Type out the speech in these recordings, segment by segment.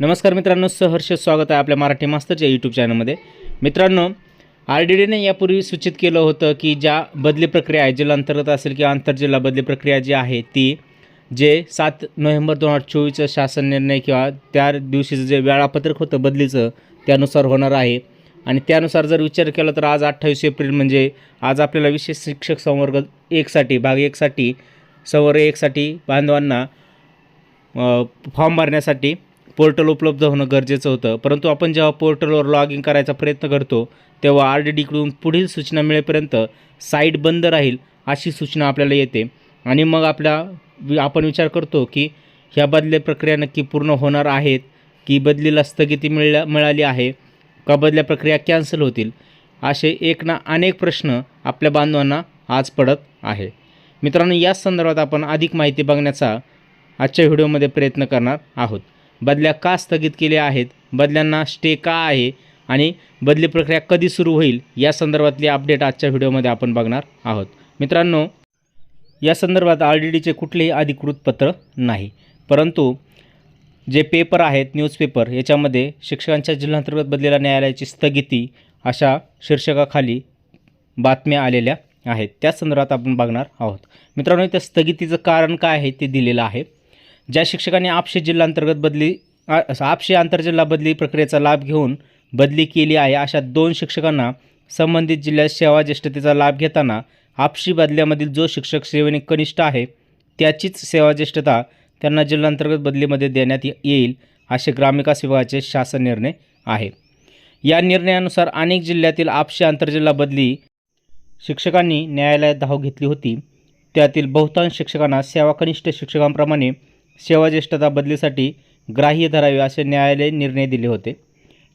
नमस्कार मित्रांनो सहर्ष स्वागत आहे आपल्या मराठी मास्तरच्या यूट्यूब चॅनलमध्ये मित्रांनो आर डी डीने यापूर्वी सूचित केलं होतं की ज्या बदली प्रक्रिया आहे जिल्हा अंतर्गत असेल किंवा आंतरजिल्हा बदली प्रक्रिया जी आहे ती जे सात नोव्हेंबर दोन हजार चोवीसचं शासन निर्णय किंवा त्या दिवशीचं जे वेळापत्रक होतं बदलीचं त्यानुसार होणार आहे. आणि त्यानुसार जर विचार केला तर आज अठ्ठावीस एप्रिल म्हणजे आज आपल्याला विशेष शिक्षक संवर्ग एकसाठी भाग एकसाठी संवर्ग एकसाठी बांधवांना फॉर्म भरण्यासाठी पोर्टल उपलब्ध होणं गरजेचं होतं. परंतु आपण जेव्हा पोर्टलवर लॉग इन करायचा प्रयत्न करतो तेव्हा आर डी डीकडून पुढील सूचना मिळेपर्यंत साईट बंद राहील अशी सूचना आपल्याला येते. आणि मग आपल्या वि- आपण विचार करतो की ह्या बदल्या प्रक्रिया नक्की पूर्ण होणार आहेत की बदलीला स्थगिती मिळल्या मिळाली आहे का बदल्या प्रक्रिया कॅन्सल होतील? असे एक ना अनेक प्रश्न आपल्या बांधवांना आज पडत आहे. मित्रांनो याच संदर्भात आपण अधिक माहिती बघण्याचा आजच्या व्हिडिओमध्ये प्रयत्न करणार आहोत. बदल्या का स्थगित केल्या आहेत? बदल्यांना स्टे का आहे? आणि बदली प्रक्रिया कधी सुरू होईल? या संदर्भातली अपडेट आजच्या व्हिडिओमध्ये आपण बघणार आहोत. मित्रांनो या संदर्भात आर डी डीचे कुठलेही अधिकृत पत्र नाही. परंतु जे पेपर आहेत न्यूजपेपर याच्यामध्ये शिक्षकांच्या जिल्हांतर्गत बदलेल्या न्यायालयाची स्थगिती अशा शीर्षकाखाली बातम्या आलेल्या आहेत. त्या संदर्भात आपण बघणार आहोत. मित्रांनो त्या स्थगितीचं कारण काय आहे ते दिलेलं आहे. ज्या शिक्षकांनी आपशी जिल्हांतर्गत बदली आ- आपशी आंतरजिल्हा बदली प्रक्रियेचा लाभ घेऊन बदली केली आहे अशा दोन शिक्षकांना संबंधित जिल्ह्यात सेवा ज्येष्ठतेचा लाभ घेताना आपशी बदल्यामधील जो शिक्षक सेवेने कनिष्ठ आहे त्याचीच सेवा ज्येष्ठता त्यांना जिल्हांतर्गत बदलीमध्ये देण्यात येईल असे ग्रामविकास विभागाचे शासन निर्णय आहे. या निर्णयानुसार अनेक जिल्ह्यातील आपशी आंतरजिल्हा बदली शिक्षकांनी न्यायालयात धाव घेतली होती. त्यातील बहुतांश शिक्षकांना सेवाकनिष्ठ शिक्षकांप्रमाणे सेवाज्येष्ठता बदलीसाठी ग्राह्य धरावे असे न्यायालय निर्णय दिले होते.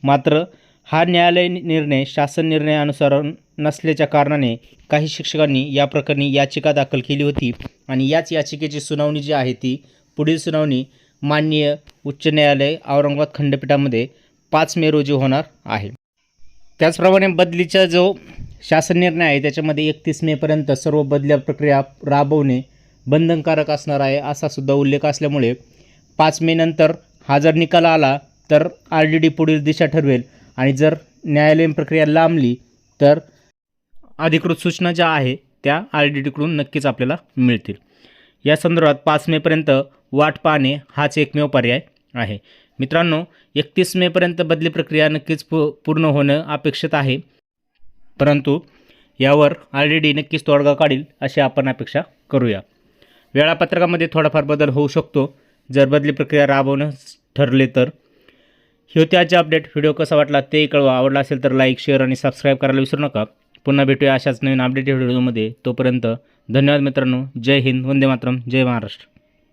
मात्र हा न्यायालय निर्णय शासन निर्णयानुसार नसल्याच्या कारणाने काही शिक्षकांनी या प्रकरणी याचिका दाखल केली होती आणि याच याचिकेची सुनावणी जी आहे ती पुढील सुनावणी माननीय उच्च न्यायालय औरंगाबाद खंडपीठामध्ये पाच मे रोजी होणार आहे. त्याचप्रमाणे बदलीचा जो शासन निर्णय आहे त्याच्यामध्ये एकतीस मेपर्यंत सर्व बदल्या प्रक्रिया राबवणे बंधनकारक असणार आहे असा सुद्धा उल्लेख असल्यामुळे पाच मे नंतर हा जर निकाल आला तर आर डी डी पुढील दिशा ठरवेल. आणि जर न्यायालयीन प्रक्रिया लांबली तर अधिकृत सूचना ज्या आहे त्या आर डी डीकडून नक्कीच आपल्याला मिळतील. या संदर्भात पाच मेपर्यंत वाट पाहणे हाच एकमेव पर्याय आहे. मित्रांनो एकतीस मेपर्यंत बदली प्रक्रिया नक्कीच पू पूर्ण होणं अपेक्षित आहे. परंतु यावर आर डी डी नक्कीच तोडगा काढील अशी आपण अपेक्षा करूया. वेळापत्रकामध्ये थोडाफार बदल होऊ शकतो. जर बदली प्रक्रिया राबवणं ठरले तर. ही होती आजचे अपडेट. व्हिडिओ कसा वाटला ते कळवा. आवडला असेल तर लाईक शेअर आणि सबस्क्राईब करायला विसरू नका. पुन्हा भेटूया अशाच नवीन अपडेटेड व्हिडिओमध्ये. तोपर्यंत धन्यवाद मित्रांनो. जय हिंद. वंदे मातरम. जय महाराष्ट्र.